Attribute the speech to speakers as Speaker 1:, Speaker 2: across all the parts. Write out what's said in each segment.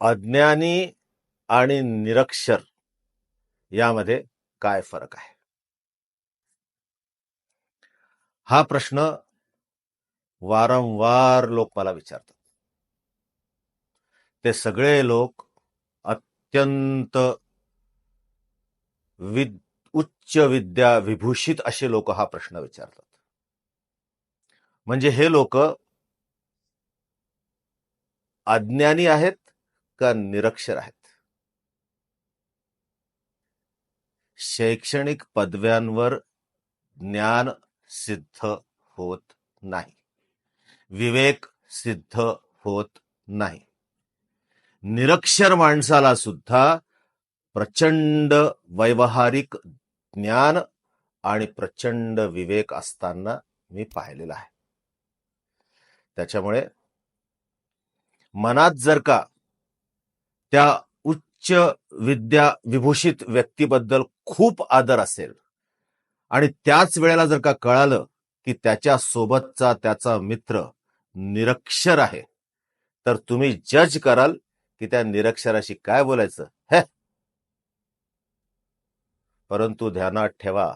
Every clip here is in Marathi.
Speaker 1: अज्ञानी आणि निरक्षर यामध्ये काय फरक आहे? हा प्रश्न वारंवार लोक मला विचारतात. ते सगळे लोक अत्यंत विद उच्च विद्या विभूषित असे लोक हा प्रश्न विचारतात. म्हणजे हे लोक अज्ञानी आहेत का निरक्षर आहेत. शैक्षणिक पदव्यांवर ज्ञान सिद्ध होत नाही. विवेक सिद्ध होत नाही. निरक्षर माणसाला सुद्धा प्रचंड वैवहारिक ज्ञान आणि प्रचंड विवेक असताना मी पाहिलेला आहे. त्याच्यामुळे मनात जर का त्या उच्च विद्या विभूषित व्यक्तीबद्दल खूप आदर असेल. आणि त्याच वेळेला जर का कळालं की त्याच्या सोबतचा त्याचा मित्र निरक्षर आहे तर तुम्ही जज कराल की त्या निरक्षराशी काय बोलायचं. हे! परंतु ध्यानात ठेवा.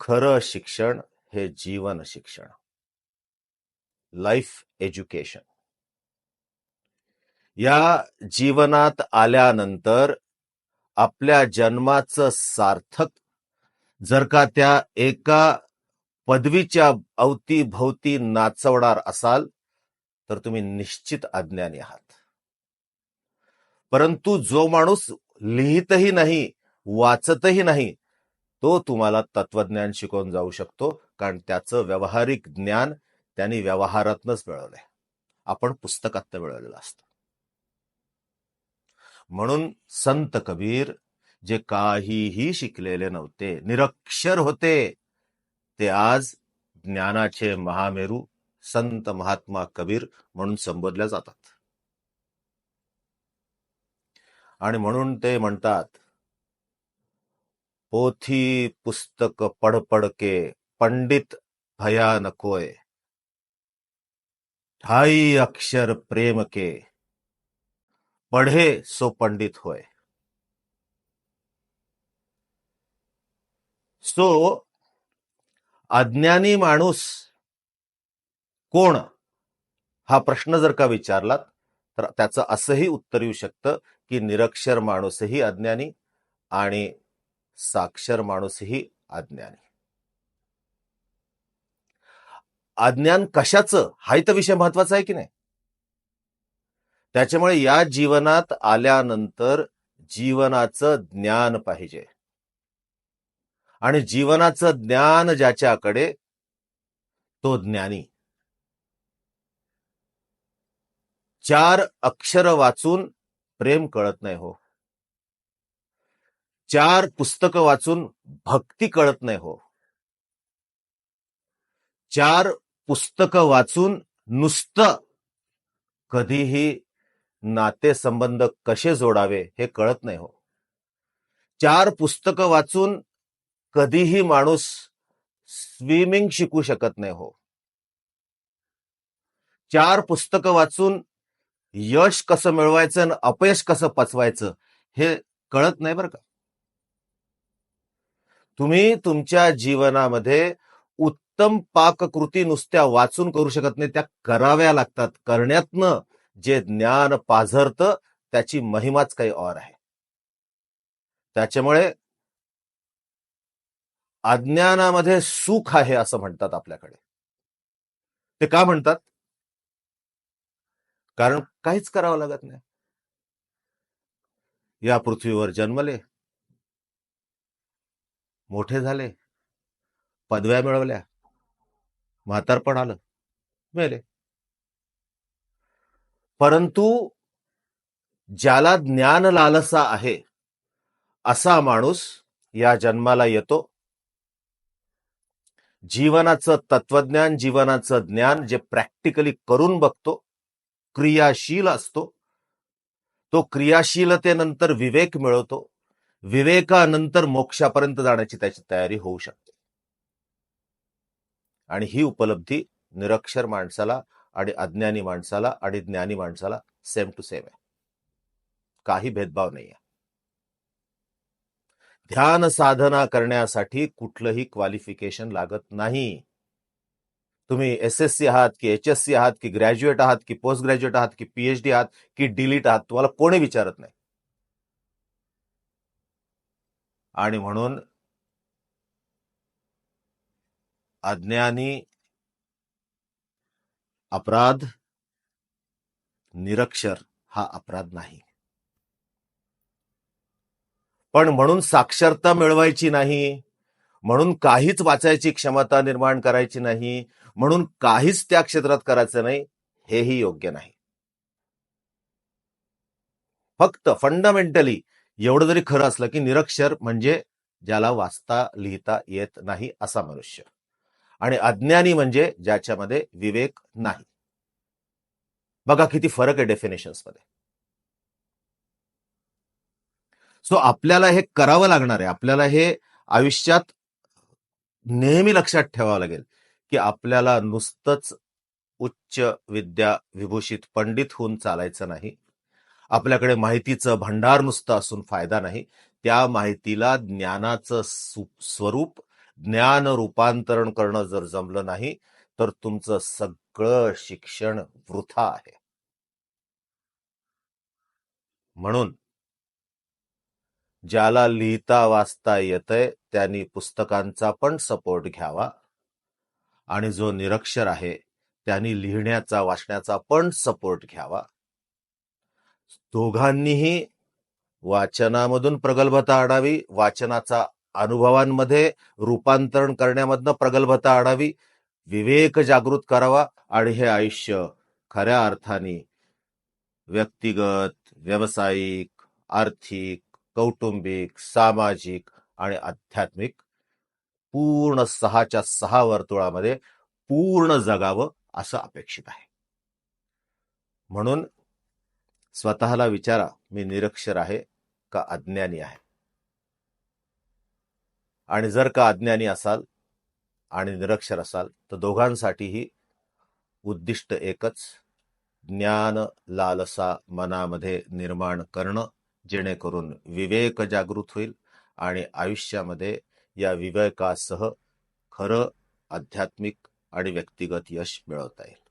Speaker 1: खरं शिक्षण हे जीवन शिक्षण. लाईफ एज्युकेशन या जीवनात आल्यानंतर आपल्या जन्माचं सार्थक जर का त्या एका पदवीच्या अवतीभोवती नाचवणार असाल तर तुम्ही निश्चित अज्ञानी आहात. परंतु जो माणूस लिहितही नाही वाचतही नाही तो तुम्हाला तत्वज्ञान शिकवून जाऊ शकतो कारण त्याचं व्यावहारिक ज्ञान त्यांनी व्यवहारातनच मिळवलंय. आपण पुस्तकात मिळवलेलं असतं. म्हणून संत कबीर जे काहीही शिकलेले नव्हते निरक्षर होते ते आज ज्ञानाचे महामेरू संत महात्मा कबीर म्हणून संबोधल्या जातात. आणि म्हणून ते म्हणतात पोथी पुस्तक पडपडके पंडित भया नकोय. ठाई अक्षर प्रेम के पढ़े सो पंडित होय. सो अज्ञानी माणूस कोण? हा प्रश्न जर का विचारलात तर त्याचं असंही उत्तर येऊ शकतं की निरक्षर माणूसही अज्ञानी आणि साक्षर माणूसही अज्ञानी. अज्ञान कशाचं? हाही तर विषय महत्त्वाचा आहे की नाही? त्याच्यामुळे या जीवनात आल्यानंतर जीवनाचं ज्ञान पाहिजे. आणि जीवनाचं ज्ञान ज्याच्याकडे तो ज्ञानी. चार अक्षर वाचून प्रेम कळत नाही हो. चार पुस्तकं वाचून भक्ती कळत नाही हो. चार पुस्तकं वाचून नुसतं कधीही नातेसंबंध कसे जोडावे हे कळत नाही हो. चार पुस्तकं वाचून कधीही माणूस स्विमिंग शिकू शकत नाही हो. चार पुस्तकं वाचून यश कसं मिळवायचं आणि अपयश कसं पचवायचं हे कळत नाही बरं का? तुम्ही तुमच्या जीवनामध्ये उत्तम पाककृती नुसत्या वाचून करू शकत नाही त्या कराव्या लागतात. करण्यातनं जे ज्ञान पाझरतं त्याची महिमाच काही और आहे. त्याच्यामुळे अज्ञानामध्ये सुख आहे असं म्हणतात आपल्याकडे. ते का म्हणतात? कारण काहीच करावं लागत नाही. या पृथ्वीवर जन्मले. मोठे झाले. पदव्या मिळवल्या. म्हातारपण आलं. मेले. परंतु ज्याला ज्ञान लालसा आहे असा माणूस या जन्माला येतो. जीवनाचं तत्वज्ञान जीवनाचं ज्ञान जे प्रॅक्टिकली करून बघतो क्रियाशील असतो तो क्रियाशीलतेनंतर विवेक मिळवतो विवेकानंतर मोक्षापर्यंत जाण्याची त्याची तयारी होऊ शकते. आणि ही उपलब्धी निरक्षर माणसाला आणि अज्ञानी माणसाला आणि ज्ञानी माणसाला सेम टू सेम आहे. काही भेदभाव नाही आहे ध्यान साधना करण्यासाठी कुठलंही क्वालिफिकेशन लागत नाही. तुम्ही एस एस सी आहात की एच एस सी आहात की ग्रॅज्युएट आहात की पोस्ट ग्रॅज्युएट आहात की पीएचडी आहात की डिलीट आहात तुम्हाला कोणी विचारत नाही. आणि म्हणून अज्ञानी अपराध निरक्षर हा अपराध नाही. पण म्हणून साक्षरता मिळवायची नाही म्हणून काहीच वाचायची क्षमता निर्माण करायची नाही म्हणून काहीच त्या क्षेत्रात करायचं नाही हेही योग्य नाही. फक्त फंडामेंटली एवढं जरी खरं असलं की निरक्षर म्हणजे ज्याला वाचता लिहिता येत नाही असा मनुष्य. आणि अज्ञानी म्हणजे ज्याच्यामध्ये विवेक नाही. बघा किती फरक आहे डेफिनेशन्समध्ये सो आपल्याला हे करावं लागणार आहे. आपल्याला हे आयुष्यात नेहमी लक्षात ठेवावं लागेल की आपल्याला नुसतंच उच्च विद्या विभूषित पंडित होऊन चालायचं नाही. आपल्याकडे माहितीचं भंडार नुसतं असून फायदा नाही. त्या माहितीला ज्ञानाचं सु- स्वरूप ज्ञान रूपांतरण करणं जर जमलं नाही तर तुमचं सगळं शिक्षण वृथा आहे. म्हणून ज्याला लिहिता वाचता येतंय त्यांनी पुस्तकांचा पण सपोर्ट घ्यावा आणि जो निरक्षर आहे त्यांनी लिहिण्याचा वाचण्याचा पण सपोर्ट घ्यावा. दोघांनीही वाचनामधून प्रगल्भता आणावी वाचनाचा अनुभवांमध्ये रूपांतरण करण्यामधनं प्रगल्भता आणावी विवेक जागृत करावा आणि हे आयुष्य खऱ्या अर्थाने व्यक्तिगत व्यावसायिक आर्थिक कौटुंबिक सामाजिक आणि आध्यात्मिक पूर्ण सहाच्या सहा वर्तुळामध्ये पूर्ण जगावं असं अपेक्षित आहे. म्हणून स्वतःला विचारा मी निरक्षर आहे का अज्ञानी आहे? आणि जर का अज्ञानी असाल आणि निरक्षर असाल तर दोघांसाठीही उद्दिष्ट एकच ज्ञान लालसा मनामध्ये निर्माण करणं जेणेकरून विवेक जागृत होईल आणि आयुष्यामध्ये या विवेकासह खरं आध्यात्मिक आणि व्यक्तिगत यश मिळवता येईल.